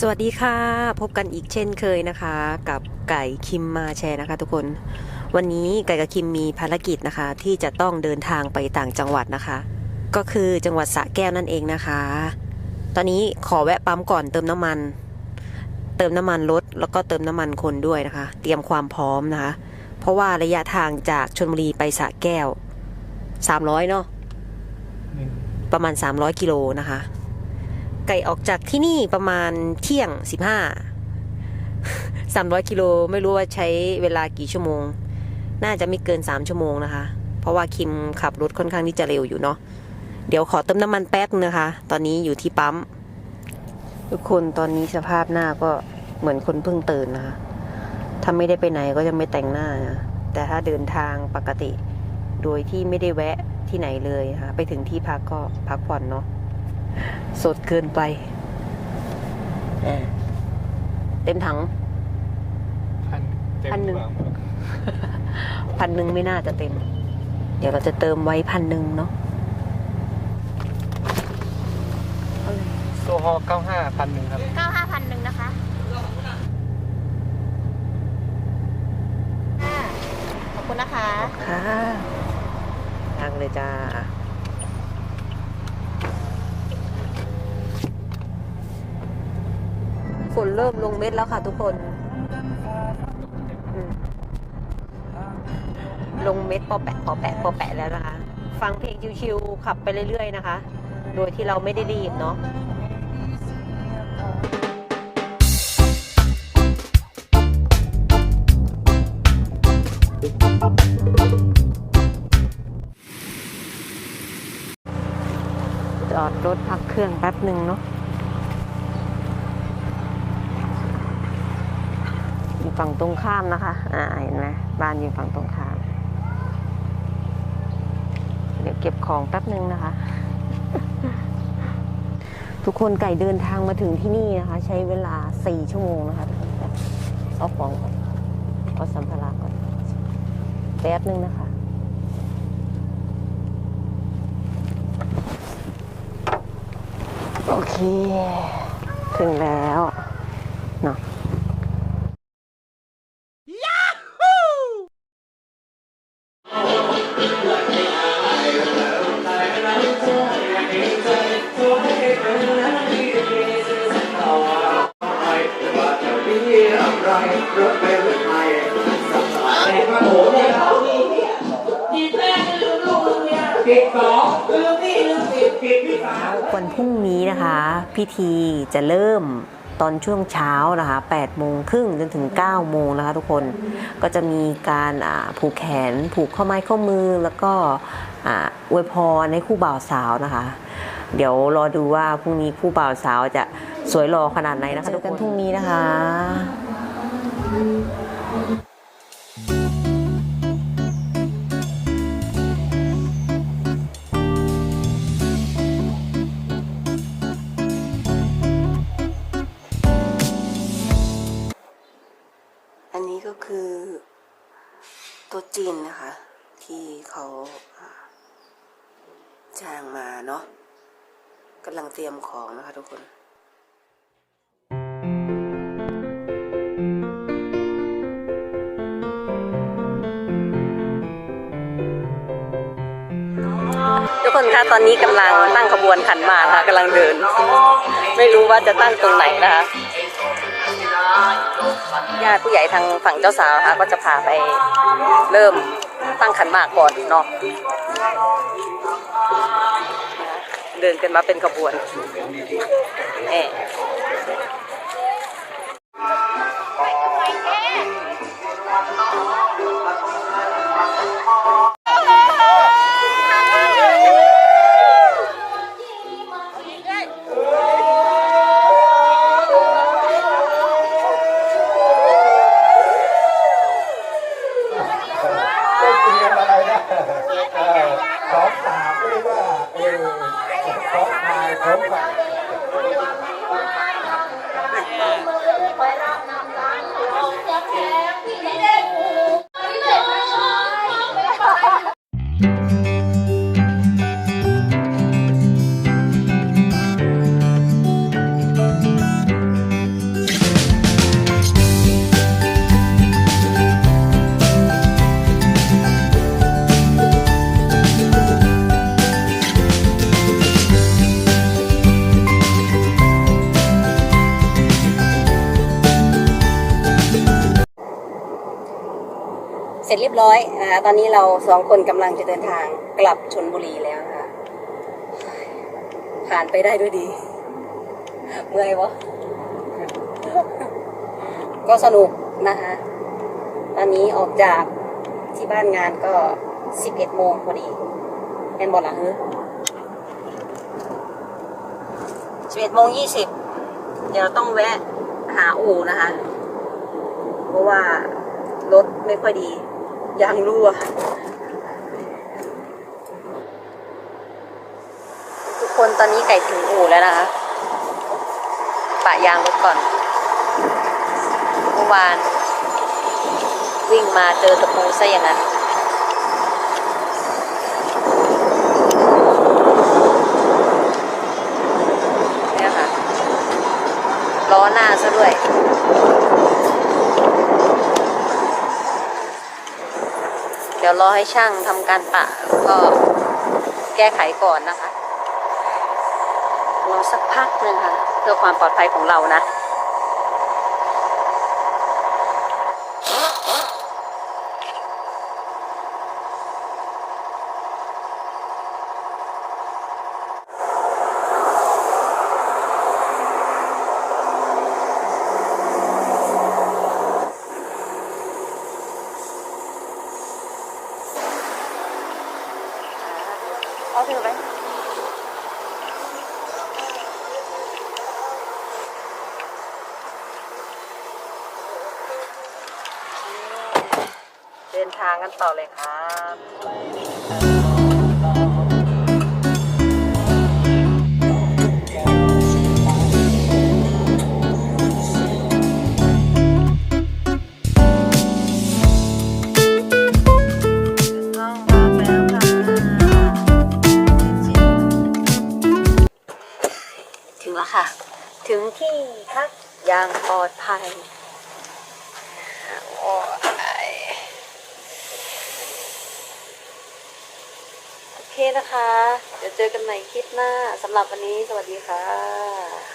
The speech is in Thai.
สวัสดีค่ะ พบกันอีกเช่นเคยนะคะ กับไก่คิมมาแชร์นะคะ ทุกคน วันนี้ไก่กับคิมมีภารกิจนะคะ ที่จะต้องเดินทางไปต่างจังหวัดนะคะ ก็คือจังหวัดสระแก้วนั่นเองนะคะ ตอนนี้ขอแวะปั๊มก่อนเติมน้ำมัน เติมน้ำมันรถแล้วก็เติมน้ำมันคนด้วยนะคะ เตรียมความพร้อมนะคะ เพราะว่าระยะทางจากชลบุรีไปสระแก้ว300เนาะประมาณ 300กิโลนะคะ ไก่ออกจากที่นี่ประมาณเที่ยง15 300กิโลไม่รู้ว่าใช้เวลากี่ชั่วโมง น่าจะไม่เกิน3ชั่วโมงนะคะ เพราะว่าคิมขับรถค่อนข้างที่จะเร็วอยู่เนาะเดี๋ยวขอเติมน้ำมันแป๊บนะคะ ตอนนี้อยู่ที่ปั๊มทุกคนตอนนี้สภาพหน้าก็เหมือนคนเพิ่งตื่นนะคะถ้าไม่ได้ไปไหนก็จะไม่แต่งหน้านะแต่ถ้าเดินทางปกติ โดยที่ไม่ได้แวะที่ไหนเลยนะคะไปถึงที่พักก็พักผ่อนเนาะ สดเกินไปอ่าเต็มถัง พันเต็มพันหนึ่งกว่าพันหนึ่งไม่น่าจะเต็ม เดี๋ยวเราจะเติมไว้พันหนึ่งเนาะโซฮอล์เก้าห้าพันหนึ่งครับ เก้าห้าพันหนึ่งนะคะค่ะขอบคุณนะคะ ค่ะทางเลยจ้า ฝนเริ่มลงเม็ดแล้วค่ะทุกคนอืมลงเม็ดปอแปะปอแปะปอแปะแล้วนะคะ ฟังเพลงชิวๆขับไปเรื่อยๆนะคะ โดยที่เราไม่ได้รีบเนาะจอดรถพักเครื่องแป๊บหนึ่งเนาะอยู่ ฝั่งตรงข้ามนะคะ อ่า เห็นไหมบ้านอยู่ฝั่งตรงข้าม เดี๋ยวเก็บของแป๊บนึงนะคะ ทุกคนไก่เดินทางมาถึงที่นี่นะคะ ใช้เวลาสี่ชั่วโมงนะคะทุกคนเอาของก่อนเอาสัมภาระก่อน แป๊บหนึ่งนะคะโอเค ถึงแล้วเนาะ วันพรุ่งนี้นะคะ พิธีจะเริ่มตอนช่วงเช้านะคะ8โมงครึ่งจนถึง9โมงนะคะทุกคน ก็จะมีการผูกแขน ผูกข้อไม้ข้อมือ แล้วก็อวยพรในคู่บ่าวสาวนะคะ เดี๋ยวรอดูว่าพรุ่งนี้คู่บ่าวสาวจะสวยหล่อขนาดไหนนะคะเจอกันพรุ่งนี้นะคะ คือตัวจีนนะคะ ที่เขาจ้างมาเนาะกำลังเตรียมของนะคะทุกคนทุกคนคะตอนนี้กำลังตั้งขบวนขันมาค่ะกำลังเดิน ไม่รู้ว่าจะตั้งตรงไหนนะคะ ญาติผู้ใหญ่ทางฝั่งเจ้าสาวนะคะก็จะพาไปเริ่มตั้งขันมากก่อนเนาะเดินกันมาเป็นขบวนเของสามเรียว่าเออของตายของฝากที่เด็ก ยบร้อยนะคะตอนนี้เราสองคนกำลังจะเดินทางกลับชนบุรีแล้วนะคะผ่านไปได้ด้วยดี เมื่อยวะก็สนุกนะคะตอนนี้ออกจากที่บ้านงานก็สิบเอ็ดโมงพอดีเป็นบอลหลังเฮ้สิบเอ็ดโมงยี่สิบเดี๋ยวต้องแวะหาอู่นะคะ เพราะว่ารถไม่ค่อยดี ยางรั่วทุกคนตอนนี้ไก่ถึงอู่แล้วนะคะปะยางรถก่อนเมื่อวาน วิ่งมาเจอตะปูซะอย่างนั้นเนี่ยค่ะล้อหน้าซะด้วย ดี๋ยวรอให้ช่างทำการปะก็แก้ไขก่อนนะคะ รอสักพักหนึ่งค่ะ เพื่อความปลอดภัยของเรานะ เอาถือไปเดินทางกันต่อเลยครับ ถึงที่พักอย่างปลอดภัยโอ้ยโอเคนะคะ เดี๋ยวเจอกันใหม่คลิปหน้าสำหรับวันนี้สวัสดีค่ะ